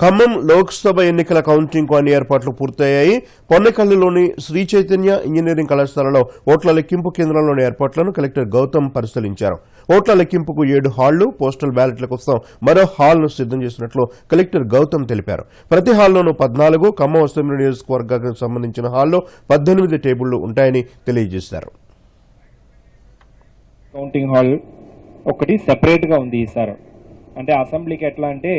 ఖమ్మం లోక్సభ ఎన్నికల కౌంటింగ్ అన్ని ఏర్పాట్లు పూర్తయ్యాయి. పొన్నకల్లిలోని శ్రీ చైతన్య ఇంజనీరింగ్ కళాశాలలో ఓట్ల లెక్కింపు కేంద్రంలోని ఏర్పాట్లను కలెక్టర్ గౌతమ్ పరిశీలించారు. ఓట్ల లెక్కింపుకు ఏడు హాళ్ళు పోస్టల్ బ్యాలెట్ల కోసం మరో హాల్ను సిద్దం చేసినట్లు కలెక్టర్ గౌతమ్ తెలిపారు. ప్రతి హాల్లోనూ పద్నాలుగు ఖమ్మం అసెంబ్లీ నియోజకవర్గానికి సంబంధించిన హాల్లో పద్దెనిమిది టేబుళ్ళు ఉంటాయని తెలియజేశారు. కౌంటింగ్ హాల్ ఒకటి సెపరేట్గా ఉంది ఈసారి. అంటే అసెంబ్లీకి ఎట్లా అంటే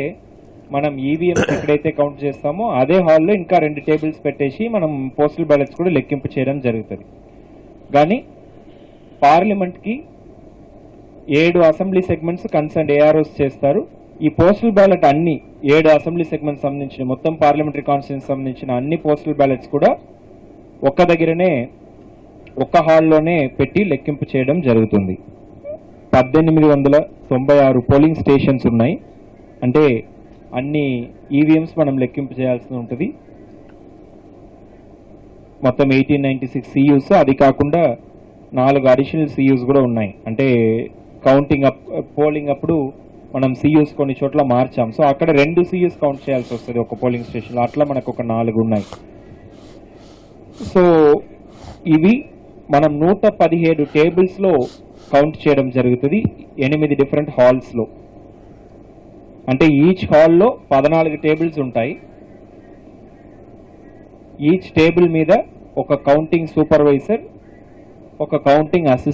మనం ఈవీఎం ఎక్కడైతే కౌంట్ చేస్తామో అదే హాల్లో ఇంకా రెండు టేబుల్స్ పెట్టేసి మనం పోస్టల్ బ్యాలెట్స్ కూడా లెక్కింపు చేయడం జరుగుతుంది. కానీ పార్లమెంట్కి ఏడు అసెంబ్లీ సెగ్మెంట్స్ కన్సర్న్ ఏఆర్ఓస్ చేస్తారు. ఈ పోస్టల్ బ్యాలెట్ అన్ని ఏడు అసెంబ్లీ సెగ్మెంట్స్ సంబంధించిన మొత్తం పార్లమెంటరీ కాన్స్టిట్యూన్స్ సంబంధించిన అన్ని పోస్టల్ బ్యాలెట్స్ కూడా ఒక్క దగ్గరనే ఒక్క హాల్లోనే పెట్టి లెక్కింపు చేయడం జరుగుతుంది. పద్దెనిమిది వందల తొంభై ఆరు పోలింగ్ స్టేషన్స్ ఉన్నాయి. అంటే అన్ని ఈవీఎంస్ మనం లెక్కింపు చేయాల్సి ఉంటుంది. మొత్తం ఎయిటీన్ నైన్టీ సిక్స్ సియూస్ అది కాకుండా నాలుగు అడిషనల్ సియూస్ కూడా ఉన్నాయి. అంటే కౌంటింగ్ అప్ పోలింగ్ అప్పుడు మనం సియూస్ కొన్ని చోట్ల మార్చాం. సో అక్కడ రెండు సియూస్ కౌంట్ చేయాల్సి వస్తుంది ఒక పోలింగ్ స్టేషన్లో అట్లా మనకు ఒక నాలుగు ఉన్నాయి. సో ఇవి మనం నూట పదిహేడు టేబుల్స్లో కౌంట్ చేయడం జరుగుతుంది. ఎనిమిది డిఫరెంట్ హాల్స్లో అంటే ఈచ్ హాల్లో పద్నాలుగు టేబుల్స్ ఉంటాయి. ఈచ్ టేబుల్ మీద ఒక కౌంటింగ్ సూపర్వైజర్ ఒక కౌంటింగ్ అసిస్టెంట్